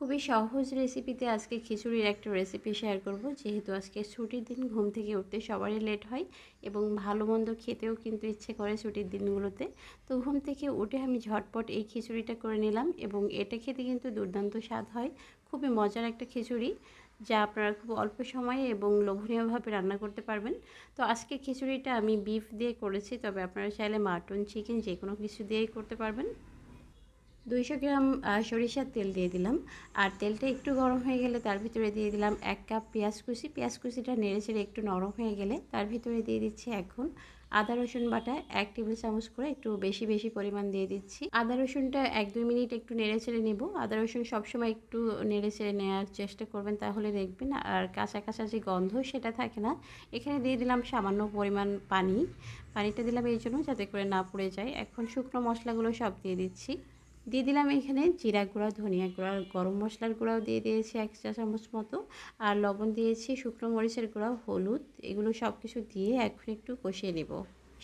খুবই সহজ রেসিপিতে আজকে খিচুড়ির একটা রেসিপি শেয়ার করব। যেহেতু আজকে ছুটির দিন, ঘুম থেকে উঠতে সবারই লেট হয় এবং ভালো মন্দ খেতেও কিন্তু ইচ্ছে করে ছুটির দিনগুলোতে। তো ঘুম থেকে উঠে আমি ঝটপট এই খিচুড়িটা করে নিলাম এবং এটা খেতে কিন্তু দুর্দান্ত স্বাদ হয়। খুবই মজার একটা খিচুড়ি, যা আপনারা খুব অল্প সময়ে এবং লোভনীয়ভাবে রান্না করতে পারবেন। তো আজকে খিচুড়িটা আমি বিফ দিয়ে করেছি, তবে আপনারা চাইলে মাটন চিকেন যে কোনো কিছু দিয়েই করতে পারবেন। দুইশো গ্রাম সরিষার তেল দিয়ে দিলাম। আর তেলটা একটু গরম হয়ে গেলে তার ভিতরে দিয়ে দিলাম এক কাপ পেঁয়াজ কুচি। পেঁয়াজ কুচিটা নেড়ে চেড়ে একটু নরম হয়ে গেলে তার ভিতরে দিয়ে দিচ্ছি এখন আদা, রসুন বাটা। এক টেবিল চামচ করে একটু বেশি বেশি পরিমাণ দিয়ে দিচ্ছি। আদা, রসুনটা এক দুই মিনিট একটু নেড়ে চেড়ে নেব। আদা, রসুন সবসময় একটু নেড়ে চেড়ে নেওয়ার চেষ্টা করবেন তাহলে দেখবেন আর কাঁচা কাঁচা যে গন্ধ সেটা থাকে না। এখানে দিয়ে দিলাম সামান্য পরিমাণ পানি। পানিটা দিলাম এই জন্য যাতে করে না পড়ে যায়। এখন শুকনো মশলাগুলো সব দিয়ে দিচ্ছি। দিয়ে দিলাম এখানে জিরা গুঁড়া, ধনিয়া গুঁড়া, গরম মশলার গুঁড়াও দিয়ে দিয়েছি এক চা চামচ মতো। আর লবণ দিয়েছি শুকনো মরিচের গুঁড়া, হলুদ, এগুলো সব কিছু দিয়ে এখন একটু কষিয়ে নেব।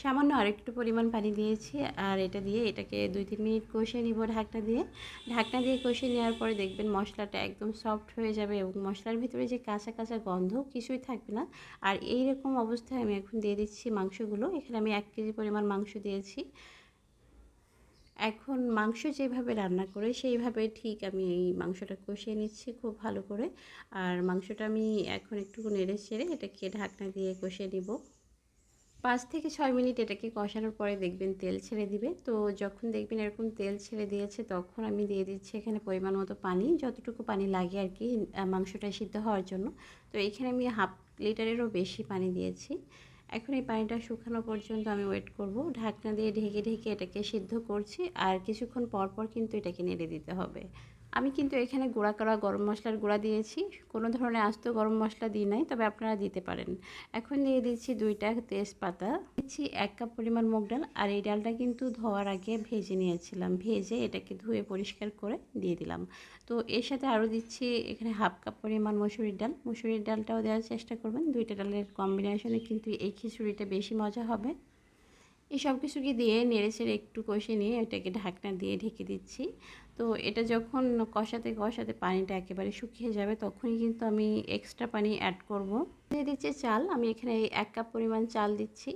সামান্য আরেকটু পরিমাণ পানি দিয়েছি আর এটা দিয়ে এটাকে দুই তিন মিনিট কষিয়ে নিব ঢাকনা দিয়ে। ঢাকনা দিয়ে কষিয়ে নেওয়ার পরে দেখবেন মশলাটা একদম সফট হয়ে যাবে এবং মশলার ভিতরে যে কাঁচা কাঁচা গন্ধ কিছুই থাকবে না। আর এই রকম অবস্থায় আমি এখন দিয়ে দিচ্ছি মাংসগুলো। এখানে আমি এক কেজি পরিমাণ মাংস দিয়েছি। এখন মাংস যেভাবে রান্না করে, সেইভাবে ঠিক আমি এই মাংসটা কষিয়ে নিচ্ছি খুব ভালো করে। আর মাংসটা আমি এখন একটু নেড়ে ছেড়ে এটাকে ঢাকনা দিয়ে কষিয়ে নিব। পাঁচ থেকে ছয় মিনিট এটাকে কষানোর পরে দেখবেন তেল ছেড়ে দিবে। তো যখন দেখবেন এরকম তেল ছেড়ে দিয়েছে, তখন আমি দিয়ে দিচ্ছি এখানে পরিমাণ মতো পানি। যতটুকু পানি লাগে আর কি মাংসটা সিদ্ধ হওয়ার জন্য। তো এখানে আমি হাফ লিটারেরও বেশি পানি দিয়েছি। এখন এই পানিটা শুকানো পর্যন্ত আমি ওয়েট করব। ঢাকনা দিয়ে ঢেকে ঢেকে এটাকে সিদ্ধ করছি, আর কিছুক্ষণ পর পর কিন্তু এটাকে নেড়ে দিতে হবে। আমি কিন্তু এখানে গুঁড়া করা গরম মশলার গুঁড়া দিয়েছি। কোনো ধরনের আস্ত গরম মশলা দিই নাই, তবে আপনারা দিতে পারেন। এখন দিয়ে দিচ্ছি দুইটা তেজপাতা। দিচ্ছি এক কাপ পরিমাণ মুগ ডাল, আর এই ডালটা কিন্তু ধোয়ার আগে ভেজে নিয়েছিলাম। ভেজে এটাকে ধুয়ে পরিষ্কার করে দিয়ে দিলাম। তো এর সাথে আরও দিচ্ছি এখানে হাফ কাপ পরিমাণ মসুরির ডাল। মসুরির ডালটাও দেওয়ার চেষ্টা করবেন। দুইটা ডালের কম্বিনেশনে কিন্তু এই খিচুড়িটা বেশি মজা হবে। এই সব কিছুকে দিয়ে নেড়ে ছেড়ে একটু কষে নিয়ে এটাকে ঢাকনা দিয়ে ঢেকে দিচ্ছি। তো এটা যখন কষাতে কষাতে পানিটা একেবারে শুকিয়ে যাবে, তখনই কিন্তু আমি এক্সট্রা পানি অ্যাড করব। দিয়ে দিচ্ছি চাল, আমি এখানে এক কাপ পরিমাণ চাল দিচ্ছি।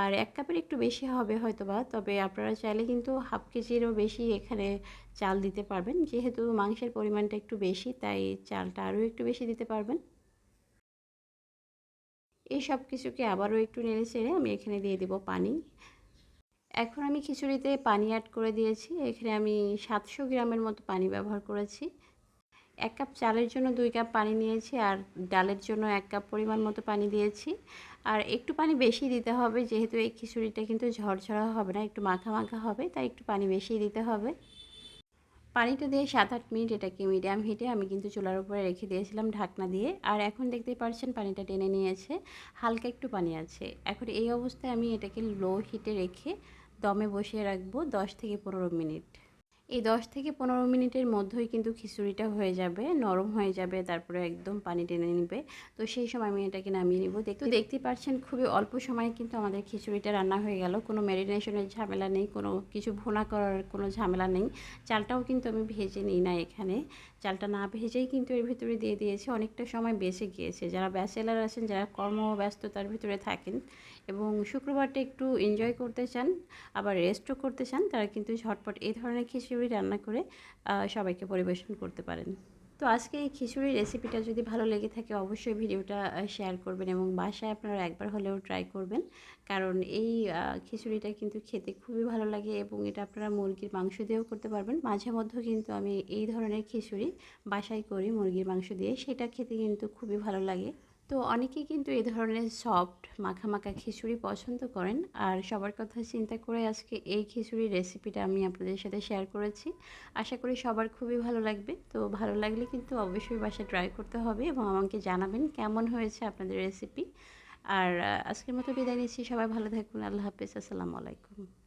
আর এক কাপের একটু বেশি হবে হয়তোবা, তবে আপনারা চাইলে কিন্তু হাফ কেজিরও বেশি এখানে চাল দিতে পারবেন। যেহেতু মাংসের পরিমাণটা একটু বেশি, তাই চালটা আরও একটু বেশি দিতে পারবেন। এই সব কিছুকে আবারও একটু নেড়ে চেড়ে আমি এখানে দিয়ে দেব পানি। এখন আমি খিচুড়িতে পানি অ্যাড করে দিয়েছি। এখানে আমি সাতশো গ্রামের মতো পানি ব্যবহার করেছি। এক কাপ চালের জন্য দুই কাপ পানি নিয়েছি আর ডালের জন্য এক কাপ পরিমাণ মতো পানি দিয়েছি। আর একটু পানি বেশি দিতে হবে, যেহেতু এই খিচুড়িটা কিন্তু ঝরঝরা হবে না, একটু মাখা মাখা হবে, তাই একটু পানি বেশি দিতে হবে। পানিটা দিয়ে সাত আট মিনিট এটাকে মিডিয়াম হিটে আমি কিন্তু চুলার উপরে রেখে দিয়েছিলাম ঢাকনা দিয়ে। আর এখন দেখতেই পাচ্ছেন পানিটা টেনে নিয়েছে, হালকা একটু পানি আছে। এখন এই অবস্থায় আমি এটাকে লো হিটে রেখে দমে বসিয়ে রাখব দশ থেকে পনেরো মিনিট। এই দশ থেকে পনেরো মিনিটের মধ্যেই কিন্তু খিচুড়িটা হয়ে যাবে নরম হয়ে যাবে তারপরে একদম পানি টেনে নেবে। তো সেই সময় আমি এটাকে নামিয়ে নিব। দেখতে দেখতে পাচ্ছেন খুবই অল্প সময়ে কিন্তু আমাদের খিচুড়িটা রান্না হয়ে গেল। কোনো ম্যারিনেশনের ঝামেলা নেই কোনো কিছু ভুনা করার কোনো ঝামেলা নেই। চালটাও কিন্তু আমি ভেজে নিই না এখানে। চালটা না ভেজেই কিন্তু এর ভিতরে দিয়ে দিয়েছি। অনেকটা সময় বেঁচে গিয়েছে। যারা ব্যাচেলার আছেন যারা কর্মব্যস্ততার ভিতরে থাকেন এবং শুক্রবারটা একটু এনজয় করতে চান আবার রেস্টও করতে চান তারা কিন্তু ঝটপট এই ধরনের খিচুড়ি রান্না করে সবাইকে পরিবেশন করতে পারেন। তো আজকে এই খিচুড়ির রেসিপিটা যদি ভালো লেগে থাকে, অবশ্যই ভিডিওটা শেয়ার করবেন এবং বাসায় আপনারা একবার হলেও ট্রাই করবেন। কারণ এই খিচুড়িটা কিন্তু খেতে খুবই ভালো লাগে এবং এটা আপনারা মুরগির মাংস দিয়েও করতে পারবেন। মাঝে মধ্যে কিন্তু আমি এই ধরনের খিচুড়ি বাসায় করি মুরগির মাংস দিয়ে। সেটা খেতে কিন্তু খুবই ভালো লাগে। তো অনেকেই কিন্তু এই ধরনের সফট মাখা মাখা খিচুড়ি পছন্দ করেন। আর সবার কথা চিন্তা করে আজকে এই খিচুড়ির রেসিপিটা আমি আপনাদের সাথে শেয়ার করেছি। আশা করি সবার খুবই ভালো লাগবে। তো ভালো লাগলে কিন্তু অবশ্যই বাসায় ট্রাই করতে হবে এবং আমাকে জানাবেন কেমন হয়েছে আপনাদের রেসিপি আর আজকের মতো বিদায় নিচ্ছি। সবাই ভালো থাকুন। আল্লাহ হাফিজ। আসসালামু আলাইকুম।